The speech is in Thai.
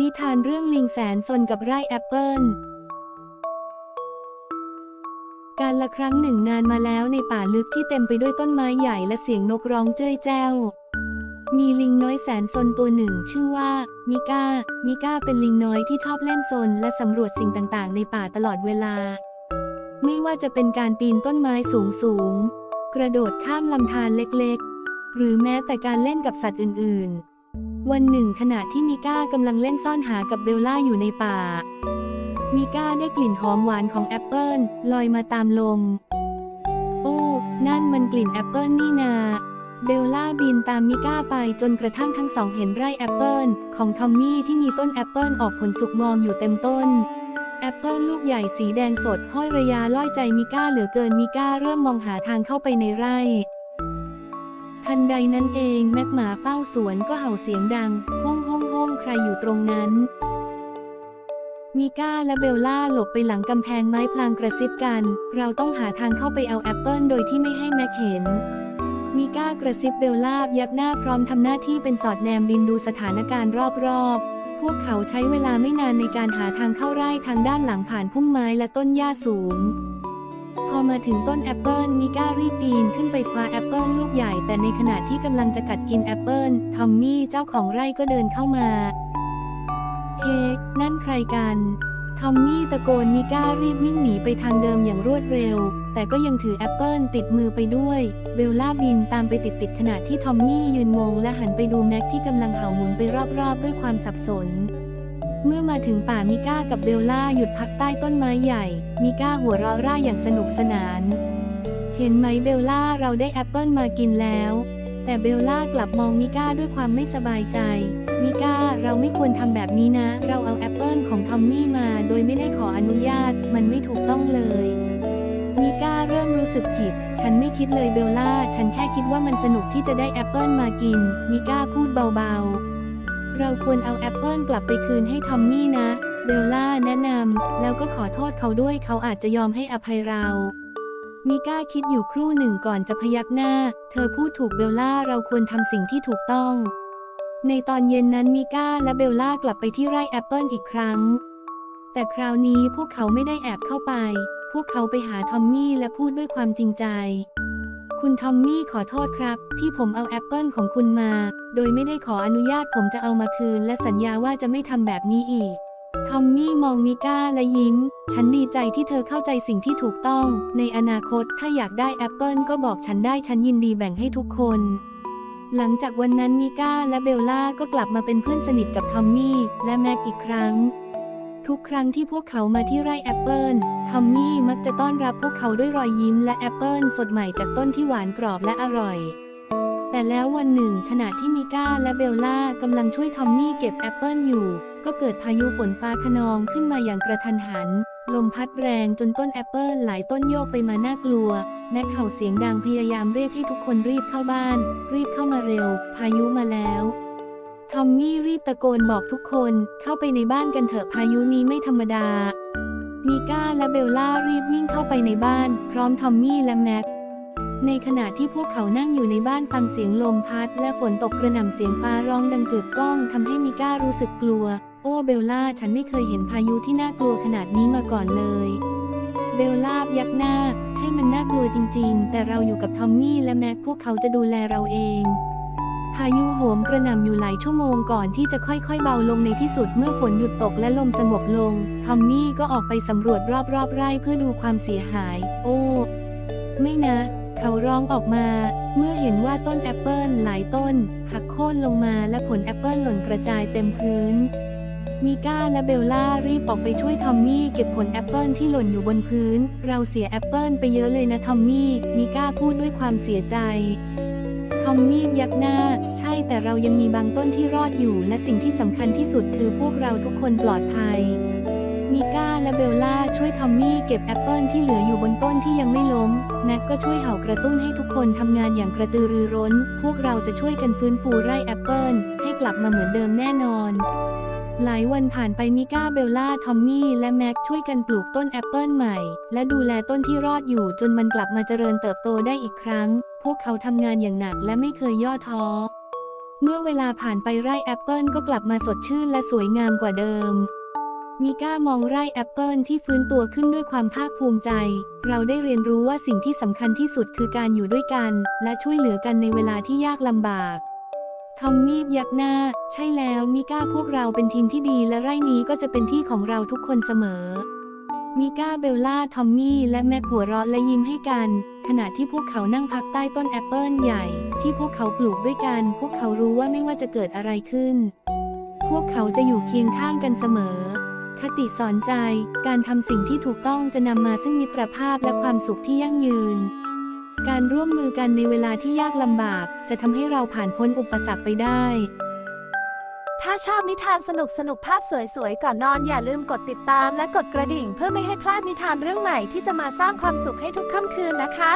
นิทานเรื่องลิงแสนซนกับไร่แอปเปิลการละครั้งหนึ่งนานมาแล้วในป่าลึกที่เต็มไปด้วยต้นไม้ใหญ่และเสียงนกร้องเจ้ยแจ้ว มีลิงน้อยแสนซนตัวหนึ่งชื่อว่า มิก้า มิก้าเป็นลิงน้อยที่ชอบเล่นซนและสำรวจสิ่งต่างๆ ในป่าตลอดเวลา ไม่ว่าจะเป็นการปีนต้นไม้สูงๆกระโดดข้ามลำธารเล็กๆ หรือแม้แต่การเล่นกับสัตว์อื่นๆ วันหนึ่งขณะที่มิก้ากำลังเล่นซ่อนหากับเบลล่าอยู่ในป่า มิก้าได้กลิ่นหอมหวานของแอปเปิลลอยมาตามลม โอ้ นั่นมันกลิ่นแอปเปิลนี่นา เบลล่าบินตามมิก้าไปจนกระทั่งทั้งสองเห็นไร่แอปเปิลของทอมมี่ที่มีต้นแอปเปิลออกผลสุกงอมอยู่เต็มต้นแอปเปิลลูกใหญ่สีแดงสดห้อยระยาล่อยใจมิก้าเหลือเกินมิก้าเริ่มมองหาทางเข้าไปในไร่ ทันใดนั้นเองแม็กหมาเฝ้าสวนก็เห่าเสียงดังห้องห้องห้องใครอยู่ตรงนั้น มิก้าและเบลล่าหลบไปหลังกำแพงไม้พลางกระซิบกัน เราต้องหาทางเข้าไปเอาแอปเปิลโดยที่ไม่ให้แม็กเห็นมิก้ากระซิบเบลล่ายักหน้าพร้อมทำหน้าที่เป็นสอดแนมบินดูสถานการณ์รอบๆพวกเขาใช้เวลาไม่นานในการหาทางเข้าไร่ทางด้านหลังผ่านพุ่มไม้และต้นหญ้าสูง อมาถึงต้นแอปเปิลมิก้ารีบปีนขึ้นไปคว้าแอปเปิลลูกใหญ่ แต่ในขณะที่กำลังจะกัดกินแอปเปิลทอมมี่เจ้าของไร่ก็เดินเข้ามา เค้กนั่นใครกันทอมมี่ตะโกนมิก้ารีบวิ่งหนีไปทางเดิมอย่างรวดเร็ว แต่ก็ยังถือแอปเปิลติดมือไปด้วยเบลล่าบินตามไปติดๆขณะที่ทอมมี่ยืนงงและหันไปดูแม็กที่กำลังเห่าหมุนไปรอบๆ ด้วยความสับสน เมื่อมาถึงป่ามิก้ากับเบลล่าหยุดพักใต้ต้นไม้ใหญ่ มิก้าหัวเราะร่าอย่างสนุกสนาน เห็นไหมเบลล่าเราได้แอปเปิลมากินแล้ว แต่เบลล่ากลับมองมิก้าด้วยความไม่สบายใจ มิก้าเราไม่ควรทำแบบนี้นะ เราเอาแอปเปิลของทอมมี่มาโดยไม่ได้ขออนุญาต มันไม่ถูกต้องเลยมิก้าเริ่มรู้สึกผิด ฉันไม่คิดเลยเบลล่า ฉันแค่คิดว่ามันสนุกที่จะได้แอปเปิลมากิน มิก้าพูดเบาๆ เราควรเอาแอปเปิลกลับไปคืนให้ทอมมี่นะ เบลล่าแนะนำ แล้วก็ขอโทษเขาด้วยเขาอาจจะยอมให้อภัยเรา มิก้าคิดอยู่ครู่หนึ่งก่อนจะพยักหน้า เธอพูดถูกเบลล่าเราควรทำสิ่งที่ถูกต้อง ในตอนเย็นนั้นมิก้าและเบลล่ากลับไปที่ไร่แอปเปิลอีกครั้ง แต่คราวนี้พวกเขาไม่ได้แอบเข้าไป พวกเขาไปหาทอมมี่และพูดด้วยความจริงใจ คุณทอมมี่ขอโทษครับ ที่ผมเอาแอปเปิลของคุณมา โดยไม่ได้ขออนุญาตผมจะเอามาคืน และสัญญาว่าจะไม่ทำแบบนี้อีก ทอมมี่มองมิก้าและยิ้ม ฉันดีใจที่เธอเข้าใจสิ่งที่ถูกต้อง ในอนาคตถ้าอยากได้แอปเปิลก็บอกฉันได้ฉันยินดีแบ่งให้ทุกคน หลังจากวันนั้นมิก้าและเบลล่าก็กลับมาเป็นเพื่อนสนิทกับทอมมี่และแม็กอีกครั้ง ทุกครั้งที่พวกเขามาที่ไร่แอปเปิลทอมมี่มักจะต้อนรับพวกเขาด้วยรอยยิ้มและแอปเปิลสดใหม่จากต้นที่หวานกรอบและอร่อย แต่แล้ววันหนึ่งขณะที่มิก้าและเบลล่ากำลังช่วยทอมมี่เก็บแอปเปิลอยู่ ก็เกิดพายุฝนฟ้าคะนองขึ้นมาอย่างกระทันหัน ลมพัดแรงจนต้นแอปเปิลหลายต้นโยกไปมาน่ากลัว แม็กเห่าเสียงดังพยายามเรียกให้ทุกคนรีบเข้าบ้าน รีบเข้ามาเร็ว พายุมาแล้ว ทอมมี่รีบตะโกนบอกทุกคนเข้าไปในบ้านกันเถอะพายุนี้ไม่ธรรมดามีก้าและเบลล่ารีบวิ่งเข้าไปในบ้าน พร้อมทอมมี่และแม็ก ในขณะที่พวกเขานั่งอยู่ในบ้านฟังเสียงลมพัด และฝนตกกระหน่ำเสียงฟ้าร้องดังกึกก้องทำให้มิก้ารู้สึกกลัว โอ้เบลล่าฉันไม่เคยเห็นพายุที่น่ากลัวขนาดนี้มาก่อนเลยเบลล่ายักหน้า ใช่มันน่ากลัวจริง ๆ แต่เราอยู่กับทอมมี่และแม็กพวกเขาจะดูแลเราเอง พายุโหมกระหน่ำอยู่หลายชั่วโมงก่อนที่จะค่อยๆเบาลงในที่สุดเมื่อฝนหยุดตกและลมสงบลง ทอมมี่ก็ออกไปสำรวจรอบๆไร่เพื่อดูความเสียหาย โอ้ ไม่นะ เขาร้องออกมา เมื่อเห็นว่าต้นแอปเปิลหลายต้น หักโค่นลงมาและผลแอปเปิลหล่นกระจายเต็มพื้นมิก้าและเบลล่ารีบออกไปช่วยทอมมี่เก็บผลแอปเปิลที่หล่นอยู่บนพื้น เราเสียแอปเปิลไปเยอะเลยนะทอมมี่ มิก้าพูดด้วยความเสียใจ ทอมมี่ยักหน้า ใช่แต่เรายังมีบางต้นที่รอดอยู่ และสิ่งที่สำคัญที่สุดคือพวกเราทุกคนปลอดภัย มิก้าและเบลล่าช่วยทอมมี่เก็บแอปเปิลที่เหลืออยู่บนต้นที่ยังไม่ล้ม แม็กก็ช่วยเห่ากระตุ้นให้ทุกคนทำงานอย่างกระตือรือร้น พวกเราจะช่วยกันฟื้นฟูไร่แอปเปิลให้กลับมาเหมือนเดิมแน่นอนหลายวันผ่านไปมิก้าเบลล่า ทอมมี่ และแม็กช่วยกันปลูกต้นแอปเปิลใหม่ และดูแลต้นที่รอดอยู่จนมันกลับมาเจริญเติบโตได้อีกครั้ง พวกเขาทำงานอย่างหนักและไม่เคยย่อท้อ เมื่อเวลาผ่านไปไร่แอปเปิลก็กลับมาสดชื่นและสวยงามกว่าเดิม มิก้ามองไร่แอปเปิลที่ฟื้นตัวขึ้นด้วยความภาคภูมิใจ เราได้เรียนรู้ว่าสิ่งที่สำคัญที่สุดคือการอยู่ด้วยกัน และช่วยเหลือกันในเวลาที่ยากลำบากทอมมี่ยักหน้า ใช่แล้วมิก้าพวกเราเป็นทีมที่ดีและไร่นี้ก็จะเป็นที่ของเราทุกคนเสมอ มิก้าเบลล่า ทอมมี่ และแม็กหัวเราะและยิ้มให้กัน ขณะที่พวกเขานั่งพักใต้ต้นแอปเปิลใหญ่ ที่พวกเขาปลูกด้วยกัน พวกเขารู้ว่าไม่ว่าจะเกิดอะไรขึ้น พวกเขาจะอยู่เคียงข้างกันเสมอ คติสอนใจ การทำสิ่งที่ถูกต้องจะนำมาซึ่งมิตรภาพและความสุขที่ยั่งยืน การร่วมมือกันในเวลาที่ยากลำบาก จะทำให้เราผ่านพ้นอุปสรรคไปได้ ถ้าชอบนิทานสนุกสนุกๆภาพสวยๆ ก่อนนอนอย่าลืมกดติดตามและกดกระดิ่ง เพื่อไม่ให้พลาดนิทานเรื่องใหม่ที่จะมาสร้างความสุขให้ทุกค่ำคืนนะคะ